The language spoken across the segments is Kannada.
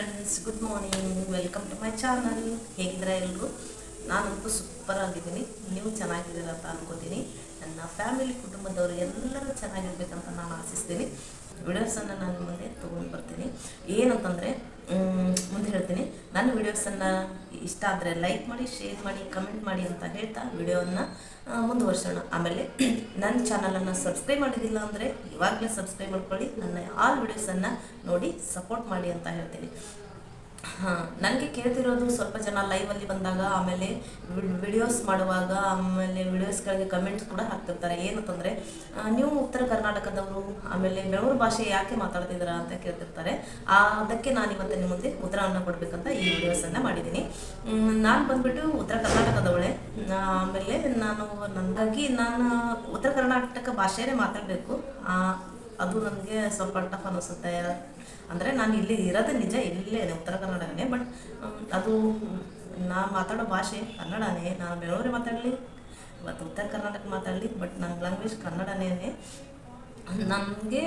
Friends good morning welcome to my channel ಹೇಗಿದ್ದೀರಾ ಎಲ್ಲರೂ ನಾನಂತೂ ಸೂಪರ್ ಆಗಿದ್ದೀನಿ ನೀವು ಚೆನ್ನಾಗಿದ್ದೀರಾ ಅಂತ ಅನ್ಕೋತೀನಿ. ನನ್ನ ಫ್ಯಾಮಿಲಿ ಕುಟುಂಬದವರು ಎಲ್ಲರೂ ಚೆನ್ನಾಗಿರ್ಬೇಕಂತ ನಾನು ಆಶಿಸ್ತೀನಿ. ವಿಡಿಯೋಸನ್ನು ನಾನು ಮುಂದೆ ತೊಗೊಂಡು ಬರ್ತೀನಿ. ಏನಂತಂದರೆ ಮುಂದೆ ಹೇಳ್ತೀನಿ. ನನ್ನ ವಿಡಿಯೋಸನ್ನು ಇಷ್ಟ ಆದರೆ ಲೈಕ್ ಮಾಡಿ ಶೇರ್ ಮಾಡಿ ಕಮೆಂಟ್ ಮಾಡಿ ಅಂತ ಹೇಳ್ತಾ ವಿಡಿಯೋವನ್ನು ಮುಂದುವರ್ಸೋಣ. ಆಮೇಲೆ ನನ್ನ ಚಾನಲನ್ನು ಸಬ್ಸ್ಕ್ರೈಬ್ ಮಾಡಿದಿಲ್ಲ ಅಂದರೆ ಇವಾಗಲೇ ಸಬ್ಸ್ಕ್ರೈಬ್ ಮಾಡ್ಕೊಳ್ಳಿ. ನನ್ನ ಆಲ್ ವಿಡಿಯೋಸನ್ನು ನೋಡಿ ಸಪೋರ್ಟ್ ಮಾಡಿ ಅಂತ ಹೇಳ್ತೀನಿ. ಹಾಂ ನನಗೆ ಕೇಳ್ತಿರೋದು ಸ್ವಲ್ಪ ಜನ ಲೈವಲ್ಲಿ ಬಂದಾಗ ಆಮೇಲೆ ವಿಡಿಯೋಸ್ ಮಾಡುವಾಗ ಆಮೇಲೆ ವಿಡಿಯೋಸ್ಗಳಿಗೆ ಕಮೆಂಟ್ಸ್ ಕೂಡ ಹಾಕ್ತಿರ್ತಾರೆ. ಏನಂತಂದರೆ ನೀವು ಉತ್ತರ ಕರ್ನಾಟಕದವರು, ಆಮೇಲೆ ಬೆಂಗಳೂರು ಭಾಷೆ ಯಾಕೆ ಮಾತಾಡ್ತಿದ್ದೀರಾ ಅಂತ ಕೇಳ್ತಿರ್ತಾರೆ. ಅದಕ್ಕೆ ನಾನು ಇವತ್ತು ನಿಮ್ಮ ಮುಂದೆ ಉತ್ತರವನ್ನು ಕೊಡಬೇಕಂತ ಈ ವಿಡಿಯೋಸನ್ನು ಮಾಡಿದ್ದೀನಿ. ನಾನು ಬಂದುಬಿಟ್ಟು ಉತ್ತರ ಕರ್ನಾಟಕದವಳೆ. ಆಮೇಲೆ ನಾನು ನನಗಾಗಿ ನಾನು ಉತ್ತರ ಕರ್ನಾಟಕ ಭಾಷೆಯೇ ಮಾತಾಡಬೇಕು. ಅದು ನನಗೆ ಸ್ವಲ್ಪ ಟಫ್ ಅನಿಸುತ್ತೆ. ಅಂದರೆ ನಾನು ಇಲ್ಲಿ ಇರೋದು ನಿಜ, ಇಲ್ಲೇ ಉತ್ತರ ಕನ್ನಡನೇ ಬಟ್ ಅದು ನಾ ಮಾತಾಡೋ ಭಾಷೆ ಕನ್ನಡನೇ, ನಾನು ಬೆಂಗಳೂರೇ ಮಾತಾಡಲಿ ಮತ್ತು ಉತ್ತರ ಕರ್ನಾಟಕ ಮಾತಾಡಲಿ ಬಟ್ ನನ್ನ ಲ್ಯಾಂಗ್ವೇಜ್ ಕನ್ನಡನೇ ನನಗೆ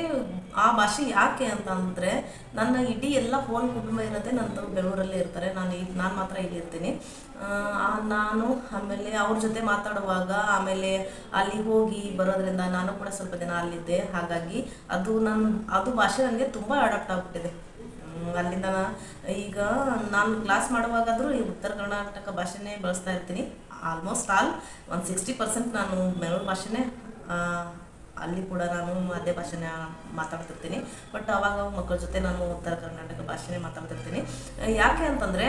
ಆ ಭಾಷೆ ಯಾಕೆ ಅಂತಂದರೆ ನನ್ನ ಇಡೀ ಎಲ್ಲ ಫೋನ್ ಕುಟುಂಬ ಇರೋದೇ ನಂದು ಬೆಂಗಳೂರಲ್ಲೇ ಇರ್ತಾರೆ. ನಾನು ಈಗ ನಾನು ಮಾತ್ರ ಇಲ್ಲಿ ಇರ್ತೀನಿ. ನಾನು ಆಮೇಲೆ ಅವ್ರ ಜೊತೆ ಮಾತಾಡುವಾಗ ಆಮೇಲೆ ಅಲ್ಲಿ ಹೋಗಿ ಬರೋದ್ರಿಂದ ನಾನು ಕೂಡ ಸ್ವಲ್ಪ ದಿನ ಅಲ್ಲಿದ್ದೆ. ಹಾಗಾಗಿ ಅದು ನನ್ನ ಅದು ಭಾಷೆ ನನಗೆ ತುಂಬ ಅಡಾಪ್ಟ್ ಆಗ್ಬಿಟ್ಟಿದೆ. ಅಲ್ಲಿಂದ ಈಗ ನಾನು ಕ್ಲಾಸ್ ಮಾಡುವಾಗಾದರೂ ಈ ಉತ್ತರ ಕರ್ನಾಟಕ ಭಾಷೆನೇ ಬಳಸ್ತಾ ಇರ್ತೀನಿ. ಆಲ್ಮೋಸ್ಟ್ ಆಲ್ ಒಂದು ಸಿಕ್ಸ್ಟಿ ಪರ್ಸೆಂಟ್ ನಾನು ಬೆಂಗಳೂರು ಭಾಷೆನೇ ಅಲ್ಲಿ ಕೂಡ ನಾನು ಅದೇ ಭಾಷೆನ ಮಾತಾಡ್ತಿರ್ತೀನಿ. ಬಟ್ ಅವಾಗ ಮಕ್ಕಳ ಜೊತೆ ನಾನು ಉತ್ತರ ಕರ್ನಾಟಕ ಭಾಷೆನೇ ಮಾತಾಡ್ತಿರ್ತೀನಿ. ಯಾಕೆ ಅಂತಂದರೆ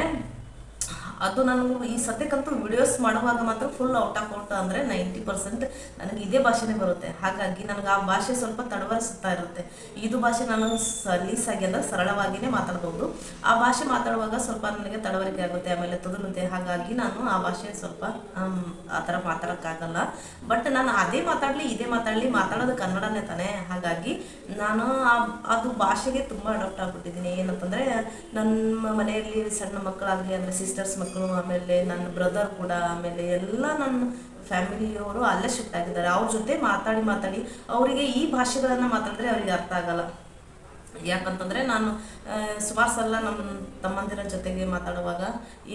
ಅದು ನಾನು ಈ ಸದ್ಯಕ್ಕಂತೂ ವಿಡಿಯೋಸ್ ಮಾಡುವಾಗ ಮಾತ್ರ ಫುಲ್ ಔಟ್ ಆಫ್ ಔಟ್ ಅಂದರೆ ನೈಂಟಿ ಪರ್ಸೆಂಟ್ ನನಗೆ ಇದೇ ಭಾಷೆನೇ ಬರುತ್ತೆ. ಹಾಗಾಗಿ ನನಗೆ ಆ ಭಾಷೆ ಸ್ವಲ್ಪ ತಡವರಿಸುತ್ತಾ ಇರುತ್ತೆ. ಇದು ಭಾಷೆ ನಾನು ಸಲೀಸಾಗಿ ಅಂದರೆ ಸರಳವಾಗಿಯೇ ಮಾತಾಡ್ಬೋದು. ಆ ಭಾಷೆ ಮಾತಾಡುವಾಗ ಸ್ವಲ್ಪ ನನಗೆ ತಡವರಿಕೆ ಆಗುತ್ತೆ, ಆಮೇಲೆ ತೊದಲುತ್ತೆ. ಹಾಗಾಗಿ ನಾನು ಆ ಭಾಷೆ ಸ್ವಲ್ಪ ಆ ಥರ ಮಾತಾಡೋಕ್ಕಾಗಲ್ಲ. ಬಟ್ ನಾನು ಅದೇ ಮಾತಾಡಲಿ, ಇದೇ ಮಾತಾಡಲಿ ಮಾತಾಡೋದು ಕನ್ನಡನೇ ತಾನೇ. ಹಾಗಾಗಿ ನಾನು ಅದು ಭಾಷೆಗೆ ತುಂಬ ಅಡಾಪ್ಟ್ ಆಗ್ಬಿಟ್ಟಿದ್ದೀನಿ. ಏನಂತಂದರೆ ನನ್ನ ಮನೆಯಲ್ಲಿ ಸಣ್ಣ ಮಕ್ಕಳಾಗಲಿ ಅಂದರೆ ಸಿಸ್ಟರ್ಸ್ ಮಕ್ಕಳು ಆಮೇಲೆ ನನ್ನ ಬ್ರದರ್ ಕೂಡ, ಆಮೇಲೆ ಎಲ್ಲ ನನ್ನ ಫ್ಯಾಮಿಲಿಯವರು ಅಲ್ಲೇ ಶಿಫ್ಟ್ ಆಗಿದ್ದಾರೆ. ಅವ್ರ ಜೊತೆ ಮಾತಾಡಿ ಮಾತಾಡಿ ಅವರಿಗೆ ಈ ಭಾಷೆಗಳನ್ನು ಮಾತಾಡಿದ್ರೆ ಅವರಿಗೆ ಅರ್ಥ ಆಗಲ್ಲ. ಯಾಕಂತಂದರೆ ನಾನು ಸುಮಾರು ಅಲ್ಲ ನಮ್ಮ ತಮ್ಮಂದಿರ ಜೊತೆಗೆ ಮಾತಾಡುವಾಗ,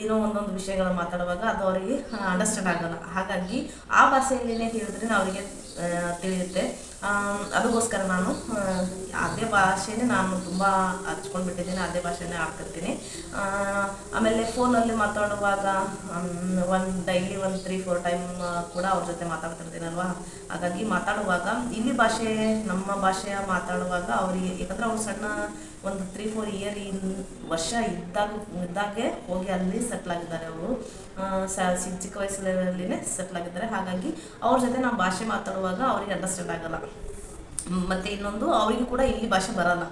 ಏನೋ ಒಂದೊಂದು ವಿಷಯಗಳ ಮಾತಾಡುವಾಗ ಅದು ಅವರಿಗೆ ಅಂಡರ್ಸ್ಟ್ಯಾಂಡ್ ಆಗಲ್ಲ. ಹಾಗಾಗಿ ಆ ಭಾಷೆಯಲ್ಲೇ ಹೇಳಿದ್ರೆ ಅವರಿಗೆ ತಿಳಿಯುತ್ತೆ. ಅದಕ್ಕೋಸ್ಕರ ನಾನು ಅದೇ ಭಾಷೆನೇ ನಾನು ತುಂಬ ಹಚ್ಕೊಂಡ್ಬಿಟ್ಟಿದ್ದೀನಿ ಅದೇ ಭಾಷೆನೇ ಆಡ್ತಿರ್ತೀನಿ ಆಮೇಲೆ ಫೋನಲ್ಲಿ ಮಾತಾಡುವಾಗ ಒಂದು ಡೈಲಿ ಒಂದು ತ್ರೀ ಫೋರ್ ಟೈಮ್ ಕೂಡ ಅವ್ರ ಜೊತೆ ಮಾತಾಡ್ತಿರ್ತೀನಲ್ವಾ? ಹಾಗಾಗಿ ಮಾತಾಡುವಾಗ, ಇಲ್ಲಿ ಭಾಷೆ, ನಮ್ಮ ಭಾಷೆಯ ಮಾತಾಡುವಾಗ ಅವರಿಗೆ, ಯಾಕಂದ್ರೆ ಅವ್ರು ಸಣ್ಣ ಒಂದು ತ್ರೀ ಫೋರ್ ಇಯರ್ ಇನ್ ವರ್ಷ ಇದ್ದಾಗ, ಇದ್ದಾಗೆ ಹೋಗಿ ಅಲ್ಲಿ ಸೆಟ್ಲ್ ಆಗಿದ್ದಾರೆ ಅವರು. ಚಿಕ್ಕ ಚಿಕ್ಕ ವಯಸ್ಸಿನಲ್ಲಿನೇ ಸೆಟ್ಲ್ ಆಗಿದ್ದಾರೆ. ಹಾಗಾಗಿ ಅವ್ರ ಜೊತೆ ನಾವು ಭಾಷೆ ಮಾತಾಡುವಾಗ ಅವ್ರಿಗೆ ಅಂಡರ್ಸ್ಟ್ಯಾಂಡ್ ಆಗಲ್ಲ. ಮತ್ತು ಇನ್ನೊಂದು ಅವರಿಗೂ ಕೂಡ ಇಲ್ಲಿ ಭಾಷೆ ಬರಲ್ಲ.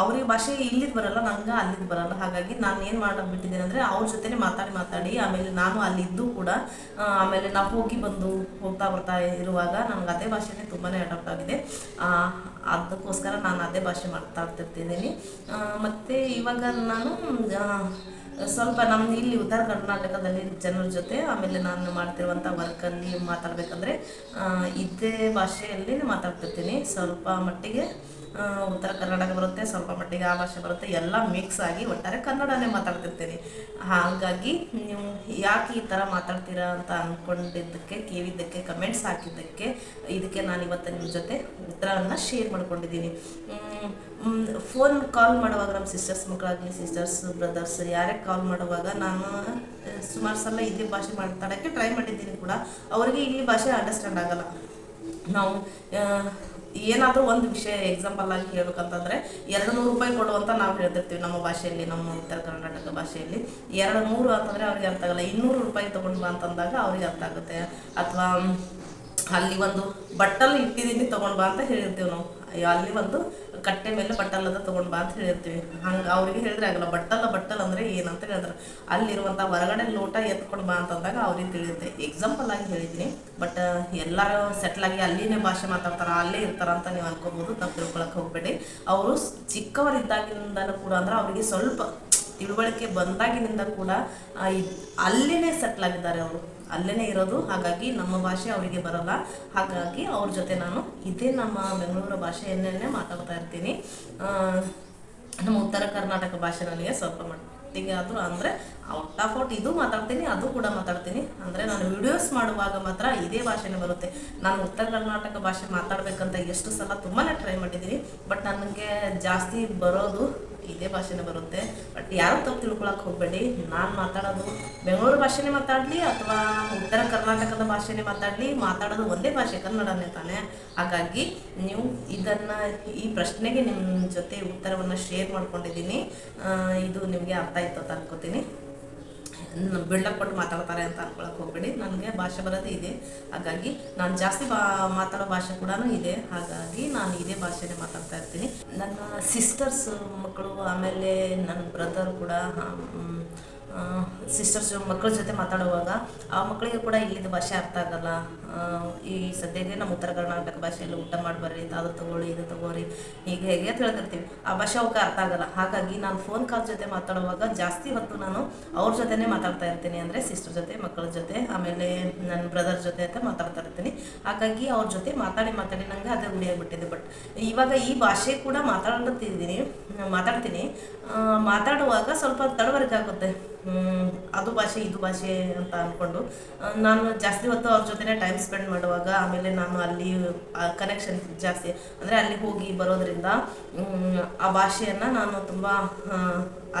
ಅವ್ರಿಗೆ ಭಾಷೆ ಇಲ್ಲಿದ್ದು ಬರಲ್ಲ, ನಂಗೆ ಅಲ್ಲಿದ್ದು ಬರಲ್ಲ. ಹಾಗಾಗಿ ನಾನು ಏನು ಬಿಟ್ಟಿದ್ದೇನೆ ಅಂದರೆ ಅವ್ರ ಜೊತೆನೇ ಮಾತಾಡಿ ಮಾತಾಡಿ, ಆಮೇಲೆ ನಾನು ಅಲ್ಲಿದ್ದು ಕೂಡ ಆಮೇಲೆ ನಾವು ಹೋಗಿ ಬಂದು ಹೋಗ್ತಾ ಬರ್ತಾ ಇರುವಾಗ ನನಗೆ ಅದೇ ಭಾಷೆನೇ ತುಂಬಾ ಅಡಾಪ್ಟ್ ಆಗಿದೆ. ಅದಕ್ಕೋಸ್ಕರ ನಾನು ಅದೇ ಭಾಷೆ ಮಾತಾಡ್ತಿರ್ತಿದ್ದೀನಿ ಮತ್ತು ಇವಾಗ ನಾನು ಸ್ವಲ್ಪ ನಮ್ಮ ಇಲ್ಲಿ ಉತ್ತರ ಕರ್ನಾಟಕದಲ್ಲಿ ಜನರ ಜೊತೆ ಆಮೇಲೆ ನಾನು ಮಾಡ್ತಿರುವಂಥ ವರ್ಕಲ್ಲಿ ಮಾತಾಡಬೇಕಂದ್ರೆ ಇದೇ ಭಾಷೆಯಲ್ಲಿ ಮಾತಾಡ್ತಿರ್ತೀನಿ. ಸ್ವಲ್ಪ ಮಟ್ಟಿಗೆ ಉತ್ತರ ಕರ್ನಾಟಕ ಬರುತ್ತೆ, ಸ್ವಲ್ಪ ಮಟ್ಟಿಗೆ ಆ ಭಾಷೆ ಬರುತ್ತೆ, ಎಲ್ಲ ಮಿಕ್ಸ್ ಆಗಿ ಒಟ್ಟಾರೆ ಕನ್ನಡನೇ ಮಾತಾಡ್ತಿರ್ತೀನಿ. ಹಾಗಾಗಿ ನೀವು ಯಾಕೆ ಈ ಥರ ಮಾತಾಡ್ತೀರಾ ಅಂತ ಅಂದ್ಕೊಂಡಿದ್ದಕ್ಕೆ ಕೇಳಿದ್ದಕ್ಕೆ ಕಮೆಂಟ್ಸ್ ಹಾಕಿದ್ದಕ್ಕೆ, ಇದಕ್ಕೆ ನಾನು ಇವತ್ತು ನಿಮ್ಮ ಜೊತೆ ಉತ್ತರವನ್ನು ಶೇರ್ ಮಾಡ್ಕೊಂಡಿದ್ದೀನಿ. ಫೋನ್ ಕಾಲ್ ಮಾಡುವಾಗ ನಮ್ಮ ಸಿಸ್ಟರ್ಸ್ ಮಕ್ಕಳಾಗಲಿ ಸಿಸ್ಟರ್ಸ್ ಬ್ರದರ್ಸ್ ಯಾರೇ ಕಾಲ್ ಮಾಡುವಾಗ ನಾನು ಸುಮಾರು ಸಲ ಇದೇ ಭಾಷೆ ಮಾತಾಡೋಕ್ಕೆ ಟ್ರೈ ಮಾಡಿದ್ದೀನಿ ಕೂಡ. ಅವರಿಗೆ ಇಲ್ಲಿ ಭಾಷೆ ಅಂಡರ್ಸ್ಟ್ಯಾಂಡ್ ಆಗಲ್ಲ. ನಾವು ಏನಾದರೂ ಒಂದು ವಿಷಯ ಎಕ್ಸಾಂಪಲ್ ಆಗಿ ಹೇಳ್ಬೇಕಂತಂದರೆ ಎರಡು ನೂರು ರೂಪಾಯಿ ಕೊಡುವಂತ ನಾವು ಹೇಳ್ತಿರ್ತೀವಿ ನಮ್ಮ ಭಾಷೆಯಲ್ಲಿ, ನಮ್ಮ ಉತ್ತರ ಕರ್ನಾಟಕ ಭಾಷೆಯಲ್ಲಿ. ಎರಡು ನೂರು ಅಂತಂದರೆ ಅವ್ರಿಗೆ ಅರ್ಥ ಆಗಲ್ಲ. ಇನ್ನೂರು ರೂಪಾಯಿ ತೊಗೊಂಡು ಬಾ ಅಂತಂದಾಗ ಅವ್ರಿಗೆ ಅರ್ಥ ಆಗುತ್ತೆ. ಅಥವಾ ಅಲ್ಲಿ ಒಂದು ಬಟ್ಟಲು ಇಟ್ಟಿದ್ದೀನಿ ತೊಗೊಂಡು ಬಾ ಅಂತ ಹೇಳಿರ್ತೀವಿ ನಾವು. ಅಲ್ಲಿ ಒಂದು ಕಟ್ಟೆ ಮೇಲೆ ಬಟ್ಟಲದ ತೊಗೊಂಡು ಬಾ ಅಂತ ಹೇಳಿರ್ತೀವಿ. ಹಂಗೆ ಅವ್ರಿಗೆ ಹೇಳಿದ್ರೆ ಆಗಲ್ಲ, ಬಟ್ಟಲ, ಬಟ್ಟಲ್ ಅಂದರೆ ಏನಂತ ಹೇಳಿದ್ರೆ. ಅಲ್ಲಿರುವಂಥ ಹೊರಗಡೆ ಲೋಟ ಎತ್ಕೊಂಡು ಬಾ ಅಂತಂದಾಗ ಅವ್ರಿಗೆ ತಿಳಿಯುತ್ತೆ. ಎಕ್ಸಾಂಪಲ್ ಆಗಿ ಹೇಳಿದ್ದೀನಿ ಬಟ್ ಎಲ್ಲರೂ ಸೆಟ್ಲಾಗಿ ಅಲ್ಲಿನೇ ಭಾಷೆ ಮಾತಾಡ್ತಾರೆ, ಅಲ್ಲೇ ಇರ್ತಾರ ಅಂತ ನೀವು ಅನ್ಕೋಬೋದು ನಾವು ತಿಳ್ಕೊಳಕ್ಕೆ ಹೋಗಬೇಡಿ. ಅವರು ಚಿಕ್ಕವರಿದ್ದಾಗಿಂದ ಕೂಡ ಅಂದ್ರೆ ಅವರಿಗೆ ಸ್ವಲ್ಪ ತಿಳುವಳಿಕೆ ಬಂದಾಗಿನಿಂದ ಕೂಡ ಅಲ್ಲಿನೇ ಸೆಟ್ಲಾಗಿದ್ದಾರೆ ಅವರು. ಅಲ್ಲೇ ಇರೋದು. ಹಾಗಾಗಿ ನಮ್ಮ ಭಾಷೆ ಅವರಿಗೆ ಬರಲ್ಲ. ಹಾಗಾಗಿ ಅವ್ರ ಜೊತೆ ನಾನು ಇದೇ ನಮ್ಮ ಬೆಂಗಳೂರು ಭಾಷೆಯನ್ನೇ ಮಾತಾಡ್ತಾ ಇರ್ತೀನಿ. ನಮ್ಮ ಉತ್ತರ ಕರ್ನಾಟಕ ಭಾಷೆ ನನಗೆ ಸ್ವಲ್ಪ ಮಟ್ಟಿಗೆ ಆದರೂ ಅಂದರೆ ಔಟ್ ಆಫ್ ಔಟ್ ಇದು ಮಾತಾಡ್ತೀನಿ, ಅದು ಕೂಡ ಮಾತಾಡ್ತೀನಿ. ಅಂದರೆ ನಾನು ವಿಡಿಯೋಸ್ ಮಾಡುವಾಗ ಮಾತ್ರ ಇದೇ ಭಾಷೆನೇ ಬರುತ್ತೆ. ನಾನು ಉತ್ತರ ಕರ್ನಾಟಕ ಭಾಷೆ ಮಾತಾಡಬೇಕಂತ ಎಷ್ಟು ಸಲ ತುಂಬಾ ಟ್ರೈ ಮಾಡಿದ್ದೀನಿ. ಬಟ್ ನನಗೆ ಜಾಸ್ತಿ ಬರೋದು ಇದೇ ಭಾಷೆನೇ ಬರುತ್ತೆ. ಬಟ್ ಯಾರು ತಪ್ಪು ತಿಳ್ಕೊಳಕ್ಕೆ ಹೋಗಬೇಡಿ. ನಾನು ಮಾತಾಡೋದು ಬೆಂಗಳೂರು ಭಾಷೆನೇ ಮಾತಾಡಲಿ ಅಥವಾ ಉತ್ತರ ಕರ್ನಾಟಕದ ಭಾಷೆನೇ ಮಾತಾಡಲಿ, ಮಾತಾಡೋದು ಒಂದೇ ಭಾಷೆ ಕನ್ನಡನೇ ತಾನೇ? ಹಾಗಾಗಿ ನೀವು ಇದನ್ನು, ಈ ಪ್ರಶ್ನೆಗೆ ನಿಮ್ಮ ಜೊತೆ ಉತ್ತರವನ್ನು ಶೇರ್ ಮಾಡ್ಕೊಂಡಿದ್ದೀನಿ. ಇದು ನಿಮಗೆ ಅರ್ಥ ಆಯ್ತು ಅಂತ ಅನ್ಕೋತೀನಿ. ಬಿಲ್ಡಪ್ ಕೊಟ್ಟು ಮಾತಾಡ್ತಾರೆ ಅಂತ ಅನ್ಕೊಳಕ್ ಹೋಗ್ಬೇಡಿ. ನನಗೆ ಭಾಷೆ ಬರೋದೇ ಇದೆ. ಹಾಗಾಗಿ ನಾನು ಜಾಸ್ತಿ ಬಾ, ಮಾತಾಡೋ ಭಾಷೆ ಕೂಡ ಇದೆ. ಹಾಗಾಗಿ ನಾನು ಇದೇ ಭಾಷೆನೇ ಮಾತಾಡ್ತಾ ಇರ್ತೀನಿ. ನನ್ನ ಸಿಸ್ಟರ್ಸ್ ಮಕ್ಕಳು, ಆಮೇಲೆ ನನ್ನ ಬ್ರದರ್ ಕೂಡ ಸಿಸ್ಟರ್ಸ್ ಮಕ್ಕಳ ಜೊತೆ ಮಾತಾಡುವಾಗ, ಆ ಮಕ್ಕಳಿಗೆ ಕೂಡ ಇಲ್ಲಿದ್ದ ಭಾಷೆ ಅರ್ಥ ಆಗಲ್ಲ. ಈ ಸದ್ಯಕ್ಕೆ ನಮ್ಮ ಉತ್ತರ ಕರ್ನಾಟಕ ಭಾಷೆಯಲ್ಲಿ ಊಟ ಮಾಡಿ ಬರ್ರಿ ಅದು ತಗೊಳ್ಳಿ, ಇದು ತಗೋರಿ ಹೀಗೆ, ಹೇಗೆ ಹೇಳ್ತಿರ್ತೀವಿ. ಆ ಭಾಷೆ ಅವಕ್ಕೆ ಅರ್ಥ ಆಗಲ್ಲ. ಹಾಗಾಗಿ ನಾನು ಫೋನ್ ಕಾಲ್ ಜೊತೆ ಮಾತಾಡುವಾಗ ಜಾಸ್ತಿ ಹೊತ್ತು ನಾನು ಅವ್ರ ಜೊತೆನೇ ಮಾತಾಡ್ತಾ ಇರ್ತೀನಿ ಅಂದರೆ ಸಿಸ್ಟರ್ ಜೊತೆ ಮಕ್ಕಳ ಜೊತೆ, ಆಮೇಲೆ ನನ್ನ ಬ್ರದರ್ ಜೊತೆ ಅಂತ ಮಾತಾಡ್ತಾ ಇರ್ತೀನಿ. ಹಾಗಾಗಿ ಅವ್ರ ಜೊತೆ ಮಾತಾಡಿ ಮಾತಾಡಿ ನನಗೆ ಅದು ಗುಡಿಯಾಗಿಬಿಟ್ಟಿದೆ ಬಟ್ ಇವಾಗ ಈ ಭಾಷೆ ಕೂಡ ಮಾತಾಡ್ತಿದ್ದೀನಿ ಮಾತಾಡ್ತೀನಿ. ಮಾತಾಡುವಾಗ ಸ್ವಲ್ಪ ತಡವರಿಕೆ ಆಗುತ್ತೆ. ಅದು ಭಾಷೆ, ಇದು ಭಾಷೆ ಅಂತ ಅಂದ್ಕೊಂಡು ನಾನು ಜಾಸ್ತಿ ಹೊತ್ತು ಅವ್ರ ಜೊತೆನೇ ಟೈಮ್ ಸ್ಪೆಂಡ್ ಮಾಡುವಾಗ, ಆಮೇಲೆ ನಾನು ಅಲ್ಲಿ ಕನೆಕ್ಷನ್ ಜಾಸ್ತಿ, ಅಂದರೆ ಅಲ್ಲಿ ಹೋಗಿ ಬರೋದ್ರಿಂದ ಆ ಭಾಷೆಯನ್ನು ನಾನು ತುಂಬ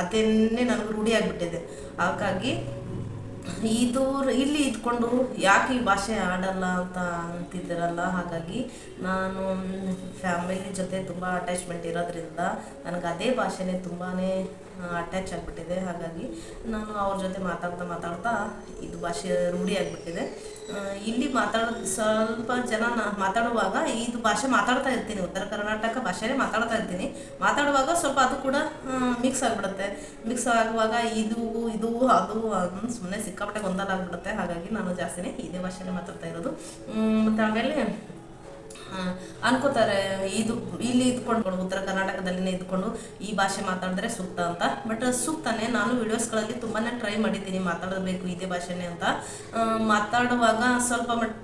ಅದನ್ನೇ ನನಗೆ ರೂಢಿಯಾಗಿಬಿಟ್ಟಿದೆ ಹಾಗಾಗಿ ಇದು ಇಲ್ಲಿ ಇದ್ಕೊಂಡು ಯಾಕೆ ಈ ಭಾಷೆ ಆಡಲ್ಲ ಅಂತ ಅಂತಿದ್ದೀರಲ್ಲ, ಹಾಗಾಗಿ ನಾನು ಫ್ಯಾಮಿಲಿ ಜೊತೆ ತುಂಬ ಅಟ್ಯಾಚ್ಮೆಂಟ್ ಇರೋದ್ರಿಂದ ನನಗೆ ಅದೇ ಭಾಷೆನೇ ತುಂಬಾ ಅಟ್ಯಾಚ್ ಆಗಿಬಿಟ್ಟಿದೆ. ಹಾಗಾಗಿ ನಾನು ಅವ್ರ ಜೊತೆ ಮಾತಾಡ್ತಾ ಮಾತಾಡ್ತಾ ಇದು ಭಾಷೆ ರೂಢಿ ಆಗಿಬಿಟ್ಟಿದೆ. ಇಲ್ಲಿ ಮಾತಾಡ, ಸ್ವಲ್ಪ ಜನ ಮಾತಾಡುವಾಗ ಇದು ಭಾಷೆ ಮಾತಾಡ್ತಾ ಇರ್ತೀನಿ. ಉತ್ತರ ಕರ್ನಾಟಕ ಭಾಷೆನೇ ಮಾತಾಡ್ತಾ ಇರ್ತೀನಿ. ಮಾತಾಡುವಾಗ ಸ್ವಲ್ಪ ಅದು ಕೂಡ ಮಿಕ್ಸ್ ಆಗಿಬಿಡುತ್ತೆ. ಮಿಕ್ಸ್ ಆಗುವಾಗ ಇದು ಇದು, ಅದು ಸುಮ್ಮನೆ ಸಿಕ್ಕಾಪಟ್ಟೆ ಗೊಂದಲ ಆಗ್ಬಿಡುತ್ತೆ. ಹಾಗಾಗಿ ನಾನು ಜಾಸ್ತಿನೇ ಇದೇ ಭಾಷೆನೇ ಮಾತಾಡ್ತಾ ಇರೋದು. ಮತ್ತು ಆಮೇಲೆ ಅನ್ಕೋತಾರೆ, ಇದು, ಇಲ್ಲಿ ಇದ್ಕೊಂಡು, ಉತ್ತರ ಕರ್ನಾಟಕದಲ್ಲಿನೇ ಇದ್ಕೊಂಡು ಈ ಭಾಷೆ ಮಾತಾಡಿದ್ರೆ ಸೂಕ್ತ ಅಂತ. ಬಟ್ ಸೂಕ್ತನೇ, ನಾನು ವಿಡಿಯೋಸ್ಗಳಲ್ಲಿ ತುಂಬಾ ಟ್ರೈ ಮಾಡಿದ್ದೀನಿ ಮಾತಾಡಬೇಕು ಇದೇ ಭಾಷೆನೇ ಅಂತ. ಮಾತಾಡುವಾಗ ಸ್ವಲ್ಪ ಮಟ್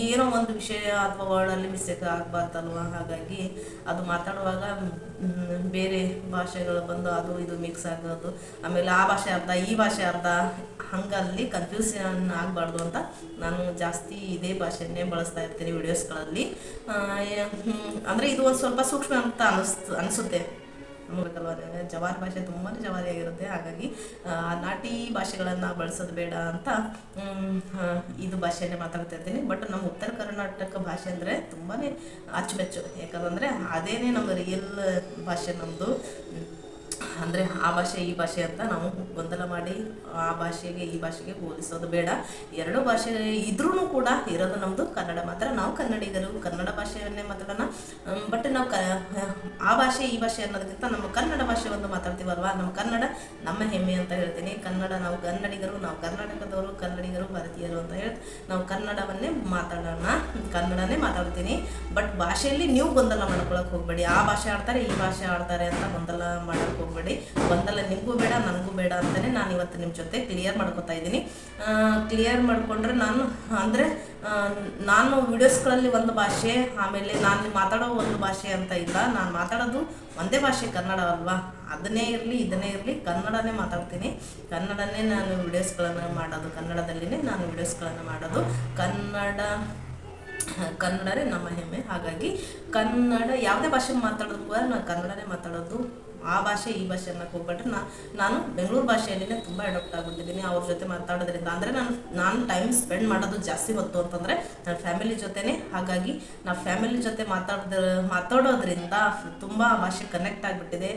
ಏನೋ ಒಂದು ವಿಷಯ ಅಥವಾ ವರ್ಡಲ್ಲಿ ಮಿಸ್ಟೇಕ್ ಆಗಬಾರ್ದಲ್ವ? ಹಾಗಾಗಿ ಅದು ಮಾತಾಡುವಾಗ ಬೇರೆ ಭಾಷೆಗಳು ಬಂದು ಅದು ಇದು ಮಿಕ್ಸ್ ಆಗೋದು. ಆಮೇಲೆ ಆ ಭಾಷೆ ಅರ್ಧ, ಈ ಭಾಷೆ ಅರ್ಧ ಹಂಗಲ್ಲಿ ಕನ್ಫ್ಯೂಷನ್ ಆಗಬಾರ್ದು ಅಂತ ನಾನು ಜಾಸ್ತಿ ಇದೇ ಭಾಷೆಯನ್ನೇ ಬಳಸ್ತಾ ಇರ್ತೀನಿ ವಿಡಿಯೋಸ್ಗಳಲ್ಲಿ ಅಂದರೆ ಇದು ಒಂದು ಸ್ವಲ್ಪ ಸೂಕ್ಷ್ಮ ಅಂತ ಅನಿಸ್ತು, ಅನಿಸುತ್ತೆ. ನೋಡ್ಬೇಕಲ್ವ ಜವಾರಿ ಭಾಷೆ ತುಂಬಾ ಜವಾರಿಯಾಗಿರುತ್ತೆ ಹಾಗಾಗಿ ಆ, ನಾಟಿ ಭಾಷೆಗಳನ್ನು ಬಳಸೋದು ಬೇಡ ಅಂತ ಇದು ಭಾಷೆಯನ್ನೇ ಮಾತಾಡ್ತಾ ಇರ್ತೀನಿ. ಬಟ್ ನಮ್ಮ ಉತ್ತರ ಕರ್ನಾಟಕ ಭಾಷೆ ಅಂದರೆ ತುಂಬಾ ಅಚ್ಚುಮೆಚ್ಚು ಯಾಕಂದರೆ ಅದೇನೇ ನಮ್ಮ ರಿಯಲ್ ಭಾಷೆ ನಮ್ಮದು ಅಂದರೆ ಆ ಭಾಷೆ, ಈ ಭಾಷೆ ಅಂತ ನಾವು ಗೊಂದಲ ಮಾಡಿ ಆ ಭಾಷೆಗೆ, ಈ ಭಾಷೆಗೆ ಹೋಲಿಸೋದು ಬೇಡ. ಎರಡು ಭಾಷೆ ಇದ್ರೂ ಕೂಡ ಇರೋದು ನಮ್ಮದು ಕನ್ನಡ ಮಾತ್ರ. ನಾವು ಕನ್ನಡಿಗರು, ಕನ್ನಡ ಭಾಷೆಯನ್ನೇ ಮಾತಾಡೋಣ. ಬಟ್ ನಾವು ಕ, ಆ ಭಾಷೆ, ಈ ಭಾಷೆ ಅನ್ನೋದಕ್ಕಿಂತ ನಮ್ಮ ಕನ್ನಡ ಭಾಷೆ ಒಂದು ಮಾತಾಡ್ತೀವಲ್ವಾ? ನಮ್ಮ ಕನ್ನಡ ನಮ್ಮ ಹೆಮ್ಮೆ ಅಂತ ಹೇಳ್ತೀನಿ. ಕನ್ನಡ ನಾವು ಕನ್ನಡಿಗರು, ನಾವು ಕರ್ನಾಟಕದವರು, ಕನ್ನಡಿಗರು, ಭಾರತೀಯರು ಅಂತ ಹೇಳಿ, ನಾವು ಕನ್ನಡವನ್ನೇ ಮಾತಾಡೋಣ. ಕನ್ನಡನೇ ಮಾತಾಡ್ತೀನಿ. ಬಟ್ ಭಾಷೆಯಲ್ಲಿ ನೀವು ಗೊಂದಲ ಮಾಡ್ಕೊಳಕ್ಕೆ ಹೋಗಬೇಡಿ. ಆ ಭಾಷೆ ಆಡ್ತಾರೆ, ಈ ಭಾಷೆ ಆಡ್ತಾರೆ ಅಂತ ಗೊಂದಲ ಮಾಡಕ್ಕೆ ಹೋಗಬೇಡಿ. ಗೊಂದಲ ನಿಮಗೂ ಬೇಡ, ನನಗೂ ಬೇಡ ಅಂತಲೇ ನಾನು ಇವತ್ತು ನಿಮ್ಮ ಜೊತೆ ಕ್ಲಿಯರ್ ಮಾಡ್ಕೊತಾ ಇದ್ದೀನಿ. ಕ್ಲಿಯರ್ ಮಾಡಿಕೊಂಡ್ರೆ ನಾನು, ಅಂದರೆ ನಾನು ವಿಡಿಯೋಸ್ಗಳಲ್ಲಿ ಒಂದು ಭಾಷೆ, ಆಮೇಲೆ ನಾನು ಮಾತಾಡೋ ಒಂದು ಭಾಷೆ ಅಂತ ಇಲ್ಲ. ನಾನು ಮಾತಾಡೋದು ಒಂದೇ ಭಾಷೆ, ಕನ್ನಡ ಅಲ್ವಾ? ಅದನ್ನೇ ಇರಲಿ, ಇದನ್ನೇ ಇರಲಿ, ಕನ್ನಡನೇ ಮಾತಾಡ್ತೀನಿ. ಕನ್ನಡನೇ ನಾನು ವಿಡಿಯೋಸ್ಗಳನ್ನು ಮಾಡೋದು, ಕನ್ನಡದಲ್ಲಿನೇ ನಾನು ವಿಡಿಯೋಸ್ಗಳನ್ನು ಮಾಡೋದು. ಕನ್ನಡ, ಕನ್ನಡನೇ ನಮ್ಮ ಹೆಮ್ಮೆ. ಹಾಗಾಗಿ ಕನ್ನಡ, ಯಾವುದೇ ಭಾಷೆ ಮಾತಾಡೋದು ಕೂಡ ನಾನು ಕನ್ನಡನೇ ಮಾತಾಡೋದು ಆ ಭಾಷೆ, ಈ ಭಾಷೆ ಅನ್ನಕ್ಕೆ ಹೋಗ್ಬಿಟ್ರೆ ನಾನು ಬೆಂಗಳೂರು ಭಾಷೆಯಲ್ಲೇ ತುಂಬ ಅಡಾಪ್ಟ್ ಆಗಿಬಿಟ್ಟಿದ್ದೀನಿ ಅವ್ರ ಜೊತೆ ಮಾತಾಡೋದ್ರಿಂದ. ಅಂದರೆ ನಾನು ನಾನು ಟೈಮ್ ಸ್ಪೆಂಡ್ ಮಾಡೋದು ಜಾಸ್ತಿ ಹೊತ್ತು ಅಂತಂದರೆ ನನ್ನ ಫ್ಯಾಮಿಲಿ ಜೊತೆನೇ. ಹಾಗಾಗಿ ನಾವು ಫ್ಯಾಮಿಲಿ ಜೊತೆ ಮಾತಾಡ್ದ ಮಾತಾಡೋದ್ರಿಂದ ತುಂಬ ಭಾಷೆ ಕನೆಕ್ಟ್ ಆಗಿಬಿಟ್ಟಿದೆ.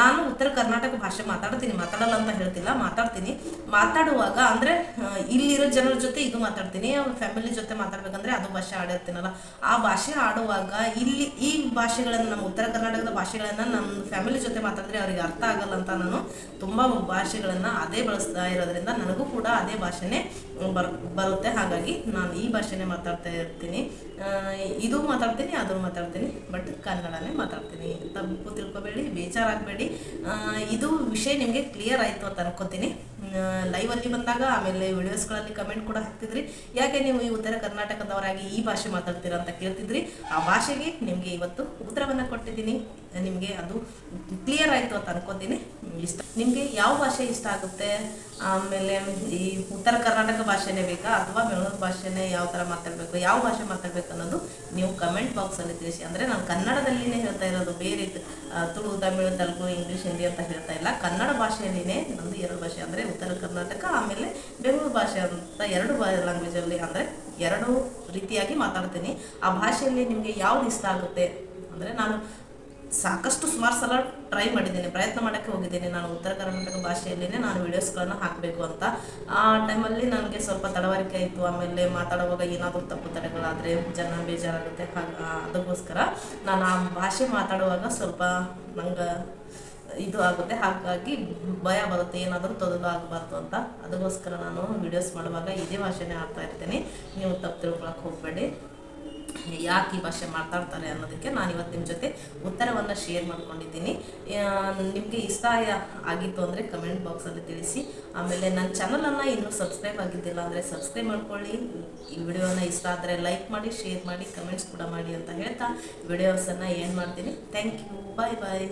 ನಾನು ಉತ್ತರ ಕರ್ನಾಟಕ ಭಾಷೆ ಮಾತಾಡ್ತೀನಿ. ಮಾತಾಡಲ್ಲ ಅಂತ ಹೇಳ್ತಿಲ್ಲ, ಮಾತಾಡ್ತೀನಿ. ಮಾತಾಡುವಾಗ ಅಂದರೆ ಇಲ್ಲಿರೋ ಜನರ ಜೊತೆ ಇದು ಮಾತಾಡ್ತೀನಿ. ಫ್ಯಾಮಿಲಿ ಜೊತೆ ಮಾತಾಡ್ಬೇಕಂದ್ರೆ ಅದು ಭಾಷೆ ಆಡಿರ್ತೀನಲ್ಲ. ಆ ಭಾಷೆ ಆಡುವಾಗ ಇಲ್ಲಿ ಈ ಭಾಷೆಗಳನ್ನು, ನಮ್ಮ ಉತ್ತರ ಕರ್ನಾಟಕದ ಭಾಷೆಗಳನ್ನು ನಮ್ಮ ಫ್ಯಾಮಿಲಿ ಜೊತೆ ಮಾತಾಡಿದ್ರೆ ಅವರಿಗೆ ಅರ್ಥ ಆಗಲ್ಲ ಅಂತ ನಾನು ತುಂಬ ಭಾಷೆಗಳನ್ನು ಅದೇ ಬಳಸ್ತಾ ಇರೋದ್ರಿಂದ ನನಗೂ ಕೂಡ ಅದೇ ಭಾಷೆನೇ ಬರ್, ಬರುತ್ತೆ. ಹಾಗಾಗಿ ನಾನು ಈ ಭಾಷೆನೇ ಮಾತಾಡ್ತಾ ಇರ್ತೀನಿ. ಇದು ಮಾತಾಡ್ತೀನಿ ಅದು ಮಾತಾಡ್ತೀನಿ ಬಟ್ ಕನ್ನಡನೇ ಮಾತಾಡ್ತೀನಿ. ತಪ್ಪು ತಿಳ್ಕೊಬೇಡಿ, ಬೇಜಾರಾಗಬೇಡಿ. ಇದು ವಿಷಯ ನಿಮಗೆ ಕ್ಲಿಯರ್ ಆಯಿತು ಅಂತ ಅನ್ಕೋತೀನಿ. ಲೈವಲ್ಲಿ ಬಂದಾಗ, ಆಮೇಲೆ ವಿಡಿಯೋಸ್ಗಳಲ್ಲಿ ಕಮೆಂಟ್ ಕೂಡ ಹಾಕ್ತಿದ್ರಿ. ಯಾಕೆ ನೀವು ಈ ಉತ್ತರ ಕರ್ನಾಟಕದವರಾಗಿ ಈ ಭಾಷೆ ಮಾತಾಡ್ತೀರಾ ಅಂತ ಕೇಳ್ತಿದ್ರಿ? ಆ ಭಾಷೆಗೆ ನಿಮಗೆ ಇವತ್ತು ಉತ್ತರವನ್ನು ಕೊಟ್ಟಿದ್ದೀನಿ. ನಿಮಗೆ ಅದು ಕ್ಲಿಯರ್ ಆಯಿತು ಅಂತ ಅನ್ಕೋತೀನಿ. ಇಷ್ಟ ನಿಮಗೆ ಯಾವ ಭಾಷೆ ಇಷ್ಟ ಆಗುತ್ತೆ? ಆಮೇಲೆ ಈ ಉತ್ತರ ಕರ್ನಾಟಕ ಭಾಷೆನೇ ಬೇಕಾ? ಅಥವಾ ಬೆಂಗಳೂರು ಭಾಷೆನೇ ಯಾವ ಥರ ಮಾತಾಡಬೇಕು? ಯಾವ ಭಾಷೆ ಮಾತಾಡಬೇಕು ಅನ್ನೋದು ನೀವು ಕಮೆಂಟ್ ಬಾಕ್ಸಲ್ಲಿ ತಿಳಿಸಿ. ಅಂದರೆ ನಾನು ಕನ್ನಡದಲ್ಲಿನೇ ಹೇಳ್ತಾ ಇರೋದು. ಬೇರೆ ತುಳು, ತಮಿಳು, ತೆಲುಗು, ಇಂಗ್ಲೀಷ್, ಹಿಂದಿ ಅಂತ ಹೇಳ್ತಾ ಇಲ್ಲ. ಕನ್ನಡ ಭಾಷೆಯಲ್ಲಿನೇ ನಮ್ಮದು ಎರಡು ಭಾಷೆ ಅಂದರೆ ಉತ್ತರ ಕರ್ನಾಟಕ, ಆಮೇಲೆ ಬೆಂಗಳೂರು ಭಾಷೆ ಅಂತ ಎರಡು ಲ್ಯಾಂಗ್ವೇಜಲ್ಲಿ ಅಂದರೆ ಎರಡು ರೀತಿಯಾಗಿ ಮಾತಾಡ್ತೀನಿ. ಆ ಭಾಷೆಯಲ್ಲಿ ನಿಮಗೆ ಯಾವ್ದು ಇಷ್ಟ ಆಗುತ್ತೆ? ಅಂದರೆ ನಾನು ಸಾಕಷ್ಟು ಸುಮಾರು ಸಲ ಟ್ರೈ ಮಾಡಿದ್ದೇನೆ, ಪ್ರಯತ್ನ ಮಾಡೋಕ್ಕೆ ಹೋಗಿದ್ದೇನೆ. ನಾನು ಉತ್ತರ ಕರ್ನಾಟಕ ಭಾಷೆಯಲ್ಲೇ ನಾನು ವಿಡಿಯೋಸ್ಗಳನ್ನು ಹಾಕಬೇಕು ಅಂತ. ಆ ಟೈಮಲ್ಲಿ ನನಗೆ ಸ್ವಲ್ಪ ತಡವರಿಕೆ ಆಯಿತು. ಆಮೇಲೆ ಮಾತಾಡುವಾಗ ಏನಾದರೂ ತಪ್ಪು ತಡೆಗಳಾದರೆ ಜನ ಬೇಜಾರಾಗುತ್ತೆ. ಅದಕ್ಕೋಸ್ಕರ ನಾನು ಆ ಭಾಷೆ ಮಾತಾಡುವಾಗ ಸ್ವಲ್ಪ ನಂಗೆ ಇದು ಆಗುತ್ತೆ. ಹಾಗಾಗಿ ಭಯ ಬರುತ್ತೆ. ಏನಾದರೂ ತೊದಲು ಆಗಬಾರ್ದು ಅಂತ. ಅದಕ್ಕೋಸ್ಕರ ನಾನು ವಿಡಿಯೋಸ್ ಮಾಡುವಾಗ ಇದೇ ಭಾಷೆನೇ ಆಡ್ತಾ ಇರ್ತೀನಿ. ನೀವು ತಪ್ಪು ತಿಳ್ಕೊಳಕ್ಕೆ ಹೋಗಬೇಡಿ. ಯಾಕೆ ಈ ಭಾಷೆ ಮಾತಾಡ್ತಾರೆ ಅನ್ನೋದಕ್ಕೆ ನಾನು ಇವತ್ತು ನಿಮ್ಮ ಜೊತೆ ಉತ್ತರವನ್ನು ಶೇರ್ ಮಾಡ್ಕೊಂಡಿದ್ದೀನಿ. ನಿಮಗೆ ಇಷ್ಟ ಆಗಿತ್ತು ಅಂದರೆ ಕಮೆಂಟ್ ಬಾಕ್ಸಲ್ಲಿ ತಿಳಿಸಿ. ಆಮೇಲೆ ನನ್ನ ಚಾನಲನ್ನು ಇನ್ನೂ ಸಬ್ಸ್ಕ್ರೈಬ್ ಆಗಿದ್ದಿಲ್ಲ ಅಂದರೆ ಸಬ್ಸ್ಕ್ರೈಬ್ ಮಾಡ್ಕೊಳ್ಳಿ. ಈ ವಿಡಿಯೋನ ಇಷ್ಟ ಆದರೆ ಲೈಕ್ ಮಾಡಿ ಶೇರ್ ಮಾಡಿ ಕಮೆಂಟ್ಸ್ ಕೂಡ ಮಾಡಿ ಅಂತ ಹೇಳ್ತಾ ವಿಡಿಯೋಸನ್ನು ಏನು ಮಾಡ್ತೀನಿ. Thank you bye bye